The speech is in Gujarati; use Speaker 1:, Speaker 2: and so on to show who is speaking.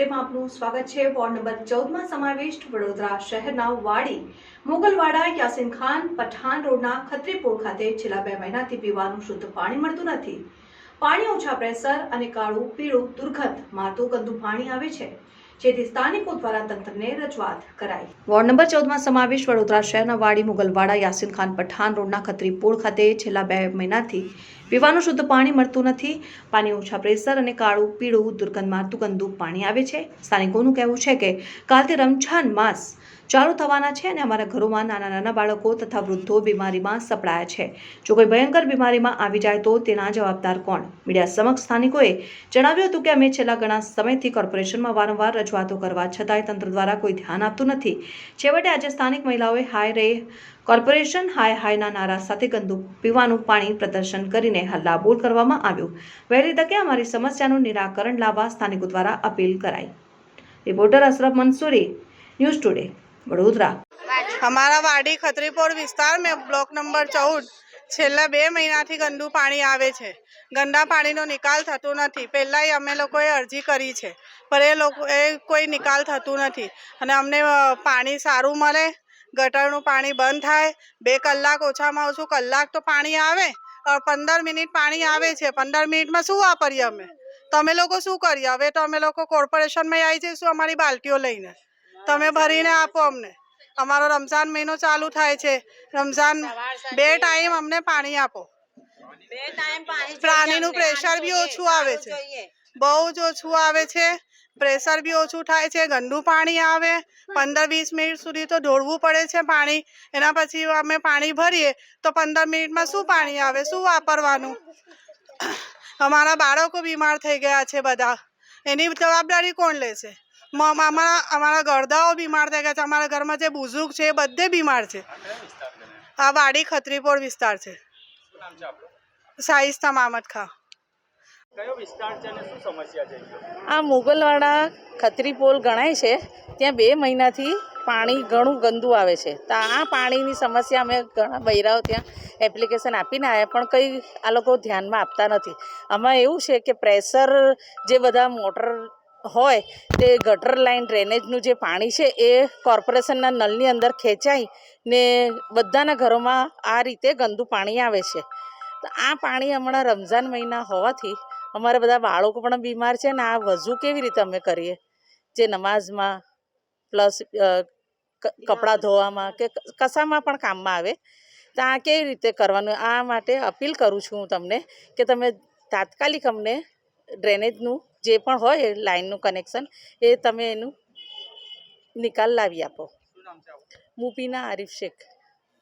Speaker 1: ટુડેમાં આપનું સ્વાગત છે. વોર્ડ નંબર ચૌદમાં સમાવિષ્ટ વડોદરા શહેરના વાડી, મોગલવાડા, યાસીન ખાન, પઠાણ રોડના ખત્રીપુર ખાતે છેલ્લા બે મહિનાથી પીવાનું શુદ્ધ પાણી મળતું નથી. પાણી ઓછા પ્રેશર અને કાળું, પીળું, દુર્ગંધ મારતું ગંદુ પાણી આવે છે, જેથી સ્થાનિકો દ્વારા તંત્રને રજૂઆત કરાઈ. વોર્ડ નંબર ચૌદમાં સમાવેશ વડોદરા શહેરના વાડી મુગલવાડા યાસીન ખાન પઠાણ રોડના ખત્રીપોળ ખાતે છેલ્લા બે મહિનાથી પીવાનું શુદ્ધ પાણી મળતું નથી. પાણી ઓછા પ્રેશર અને કાળું, પીળું, દુર્ગંધ મારતું ગંદુ પાણી આવે છે. સ્થાનિકોનું કહેવું છે કે કાલથી રમઝાન માસ ચાલુ થવાના છે અને અમારા ઘરોમાં નાના નાના બાળકો તથા વૃદ્ધો બીમારીમાં સપડાયા છે. જો કોઈ ભયંકર બીમારીમાં આવી જાય તો તેના જવાબદાર કોણ? મીડિયા સમક્ષ સ્થાનિકોએ જણાવ્યું હતું કે અમે છેલ્લા ઘણા સમયથી કોર્પોરેશનમાં વારંવાર રજૂઆતો કરવા છતાંય તંત્ર દ્વારા કોઈ ધ્યાન આપતું નથી. છેવટે આજે સ્થાનિક મહિલાઓએ હાય રે કોર્પોરેશન હાય હાયના નારા સાથે ગંદુ પીવાનું પાણી પ્રદર્શન કરીને હલ્લાબોલ કરવામાં આવ્યું. વહેલી તકે અમારી સમસ્યાનું નિરાકરણ લાવવા સ્થાનિકો દ્વારા અપીલ કરાઈ. Reporter Ashraf Mansuri, news today. Vadodara.
Speaker 2: અમારા વાડી ખત્રીપોર વિસ્તાર મેં બ્લોક નંબર ચૌદ. છેલ્લા બે મહિનાથી ગંદુ પાણી આવે છે. ગંદા પાણીનો નિકાલ થતો નથી. પહેલાંય અમે લોકોએ અરજી કરી છે, પણ એ લોકો એ કોઈ નિકાલ થતું નથી. અને અમને પાણી સારું મળે, ગટરનું પાણી બંધ થાય, બે કલાક ઓછામાં ઓછું કલાક તો પાણી આવે પંદર મિનિટ પાણી આવે છે. પંદર મિનિટમાં શું વાપરીએ અમે? તમે લોકો શું કરીએ? હવે તો અમે લોકો કોર્પોરેશનમાં આવી જઈશું અમારી બાલટીઓ લઈને. તમે ભરીને આપો અમને. અમારો રમઝાન મહિનો ચાલુ થાય છે. રમઝાન બે ટાઈમ અમને પાણી આપો. પ્રાણીનું પ્રેશર બી ઓછું આવે છે. બહુ જ ઓછું આવે છે. પ્રેશર બી ઓછું થાય છે. ગંદુ પાણી આવે. પંદર વીસ મિનિટ સુધી તો ઢોળવું પડે છે પાણી. એના પછી અમે પાણી ભરીએ તો પંદર મિનિટમાં શું પાણી આવે? શું વાપરવાનું? અમારા બાળકો બીમાર થઈ ગયા છે બધા. એની જવાબદારી કોણ લેશે અમારા અમારા ગરદાઓ બીમાર થઈ ગયા છે. અમારા ઘરમાં જે બુઝુર્ગ છે એ બધે બીમાર છે. આ વાડી ખત્રીપોળ વિસ્તાર છે. શાહિસ્તા મામદ ખા.
Speaker 3: કયો વિસ્તાર છે અને શું સમસ્યા છે અહીંયા?
Speaker 4: આ મુગલવાડા ખત્રીપોલ ગણાય છે. ત્યાં બે મહિનાથી પાણી ઘણું ગંદુ આવે છે. તો આ પાણીની સમસ્યા અમે ઘણા બૈરાઓ ત્યાં એપ્લિકેશન આપીને આવ્યા પણ કંઈ આ લોકો ધ્યાનમાં આપતા નથી. આમાં એવું છે કે પ્રેશર જે બધા મોટર હોય, તે ગટર લાઇન ડ્રેનેજનું જે પાણી છે, એ કોર્પોરેશનના નળની અંદર ખેંચાઈ ને બધાના ઘરોમાં આ રીતે ગંદુ પાણી આવે છે. તો આ પાણી હમણાં રમઝાન મહિના હોવાથી અમારે બધા બાળકો પણ બીમાર છે ને આ વઝુ કેવી રીતે અમે કરીએ? જે નમાઝમાં પ્લસ કપડાં ધોવામાં કે કશામાં પણ કામમાં આવે, તો આ કેવી રીતે કરવાનું? આ માટે અપીલ કરું છું હું તમને કે તમે તાત્કાલિક અમને ડ્રેનેજનું જે પણ હોય લાઇનનું કનેક્શન એ તમે એનું નિકાલ લાવી આપો? મુપીના આરિફ શેખ